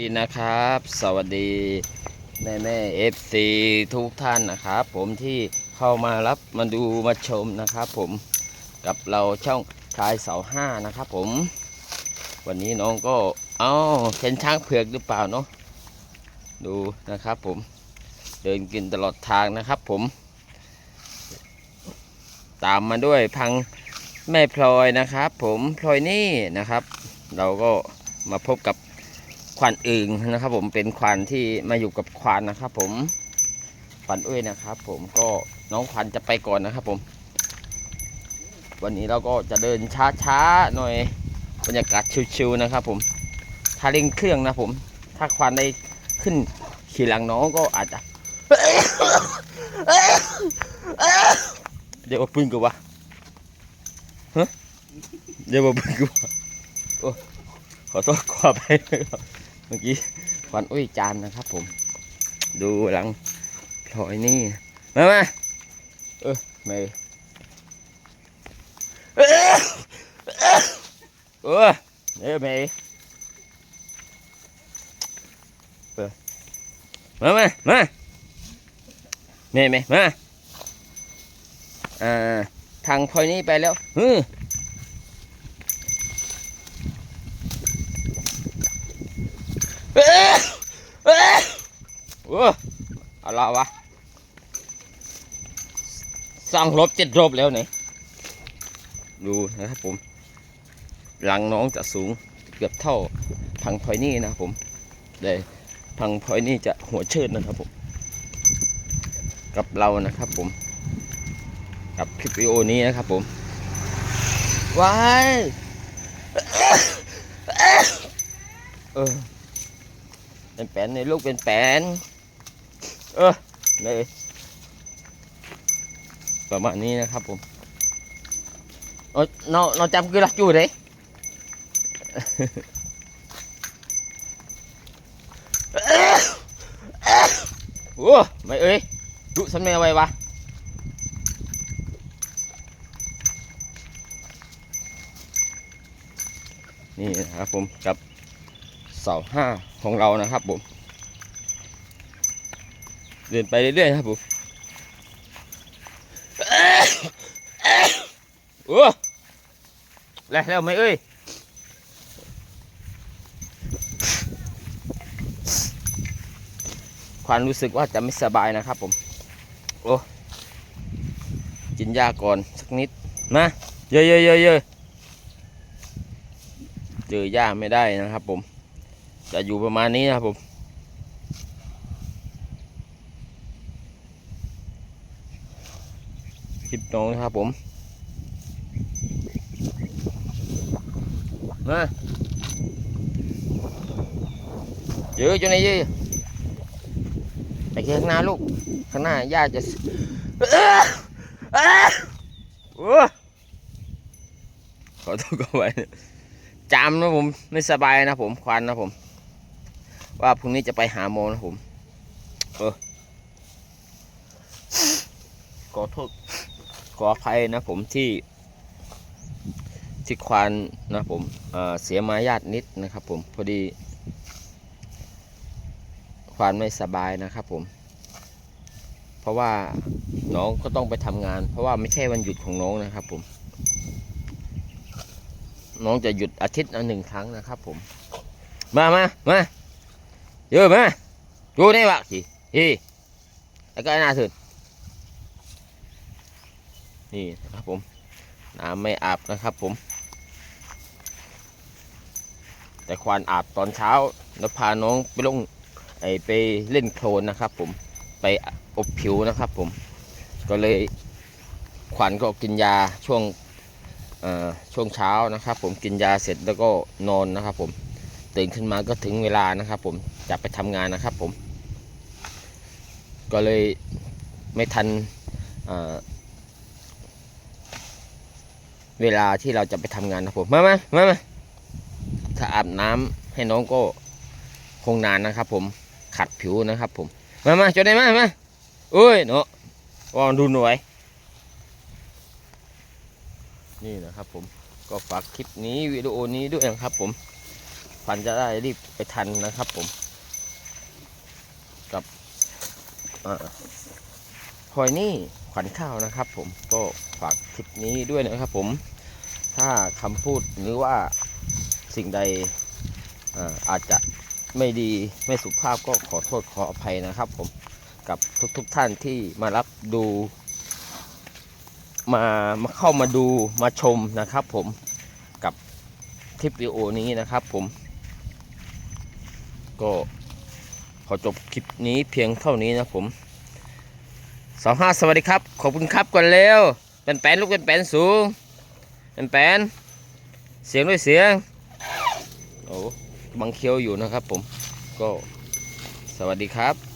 ดีนะครับ สวัสดีแม่แม่เอฟซีทุกท่านนะครับ ผมที่เข้ามารับมาดูมาชมนะครับ ผมกับเราช่องชายเสาห้านะครับ ผม วันนี้น้องก็เอ้าเป็นช้างเผือกหรือเปล่าเนาะดูนะครับ ผมเดินกินตลอดทางนะครับ ผม ตามมาด้วยพังแม่พลอยนะครับ ผมพลอยนี่นะครับ เราก็มาพบกับ ควานอึงนะครับ ผมเป็นควานที่มาอยู่กับควานนะครับ ผมควานอุ้ยนะครับ ผมก็น้องควานจะไปก่อนนะครับ ผม วันนี้เราก็จะเดินช้าๆหน่อยบรรยากาศชิวๆนะครับ ผมถ้าเร่งเครื่องนะผม ถ้าควานได้ขึ้นขี่หลังน้องก็อาจจะเดี๋ยวมาพึ่งกูวะฮะเดี๋ยวมาพึ่งกูวะโอ้ขอโทษขอไป เมื่อกี้ควันอุ้ยจานนะครับ ผม ดูหลังพลอยนี่มามาเออไม่เออเออเออไม่เออมามามาแม่แม่มาอ่าทางพลอยนี่ไปแล้วฮึ เอ้เอ้ยโอ้อะไรวะสร้างรบเจ็ดรบแล้วนี่ดูนะครับผม หลังน้องจะสูงเกือบเท่าพังพอยนี่นะครับผมเลยพังพอยนี่จะหัวเชิดนะครับผม กับเรานะครับผม กับคลิปวิดีโอนี้นะครับผมว้ายเออ เป็นแปนในลูกเป็นแปนเออเลยประมาณนี้นะครับผมเออเราเราจำคือรักอยู่เลยโอ้ไม่เอ้ยดุฉันไม่อไว้วะนี่นะครับผมกับ เสาห้าของเรานะครับผมเดินไปเรื่อยๆครับผมโอ้แล้วแล้วไหมเอ้ยความรู้สึกว่าจะไม่สบายนะครับผม โอ้กินยาก่อนสักนิดมาเยอะๆๆๆเจอหญ้าไม่ได้นะครับผม จะอยู่ประมาณนี้นะครับผม คลิปน้องนะครับผมมาเยอะจนไหนเยอะไปข้างหน้าลูก ข้างหน้าย่าจะขอโทษก็ไว้จามนะผม ไม่สบายนะผม ควันนะผม ว่าพรุ่งนี้จะไปหาโมนะผมเออขอโทษขออภัยนะผมที่ ที่ควานนะผมเเสียมารยาทนิดนะครับผมพอดี ควานไม่สบายนะครับผม เพราะว่าน้องก็ต้องไปทำงาน เพราะว่าไม่ใช่วันหยุดของน้องนะครับผม น้องจะหยุดอาทิตย์ละหนึ่งครั้งนะครับผม มามามา เยอะไหมดูนี่วะสิฮีแล้วก็น้าสุดนี่นะครับผมน้ำไม่อาบนะครับผม แต่ควานอาบตอนเช้าแล้วพาน้องไปลงไอไปเล่นโคลนนะครับผมไปอบผิวนะครับผม ก็เลยขวัญก็กินยาช่วงเอ่อช่วงเช้านะครับ ผมกินยาเสร็จแล้วก็นอนนะครับ ผมตื่นขึ้นมาก็ถึงเวลานะครับ ผม จะไปทำงานนะครับผม ก็เลยไม่ทันเวลาที่เราจะไปทำงานนะผม มามามามาถ้าอาบน้ำให้น้องก็คงนานนะครับ ผม ขัดผิวนะครับ ผม มามาจดได้มามาเอ้ยเนาะวางดูหน่อยนี่นะครับผมก็ฝากคลิปนี้วิดีโอนี้ด้วยนะครับผมขวัญจะได้รีบไปทันนะครับผม กับ เอ่อพลอยนี่ขวัญข้าวนะครับ ผมก็ฝากคลิปนี้ด้วยนะครับ ผมถ้าคำพูดหรือว่าสิ่งใดเอ่ออาจจะไม่ดีไม่สุภาพก็ขอโทษขออภัยนะครับ ผมกับทุกๆทท่านที่มารับดูมามาเข้ามาดูมาชมนะครับ ผมกับคลิปวิดีโอนี้นะครับ ผมก็ ขอจบคลิปนี้เพียงเท่านี้นะผมสองห้าสวัสดีครับ ขอบคุณครับก่อนเร็วเป็นแปนลูกเป็นแปนสูง เป็นแปนเสียงด้วยเสียงโอ้บังเคียวอยู่นะครับผมก็สวัสดีครับ